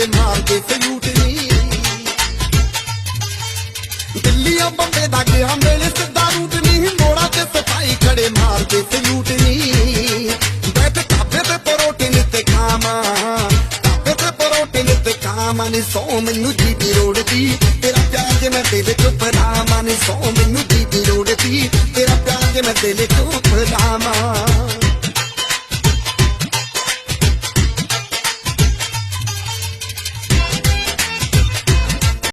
ਮੁੰਡੇ ਮਾਰਦੇ ਸਲੂਟ ਨਹੀਂ ਦਿੱਲੀੋਂ ਬੰਬੇ ਦਾ ਗਿਆ ਮੇਲੇ ਸਿੱਧਾ ਰੂਟ ਨਹੀਂ ਮੋੜਾ ਤੇ ਸਫ਼ਾਈ ਖੜੇ ਮਾਰਦੇ ਸਲੂਟ ਨਹੀਂ ਬੈਠ ਕਾਫੇ ਤੇ ਪਰੋਟੇ ਨੇ ਤੇ ਖਾਮਾ ਕਾਫੇ ਤੇ ਪਰੋਟੇ ਨੇ ਤੇ ਖਾਮਾ ਨੇ, ਸੋ ਮੈਨੂੰ ਜੀਟੀ ਰੋਡ ਦੀ ਤੇਰਾ ਪਿਆਰ ਜੇ ਮੈਂ ਦਿਲ ਚ ਪਰਾਮਾ ਨੇ, ਸੋ ਮੈਨੂੰ ਜੀਟੀ ਰੋਡ ਦੀ ਤੇਰਾ ਪਿਆਰ ਜੇ ਮੈਂ ਦਿਲ ਚ ਪਰਾਮਾ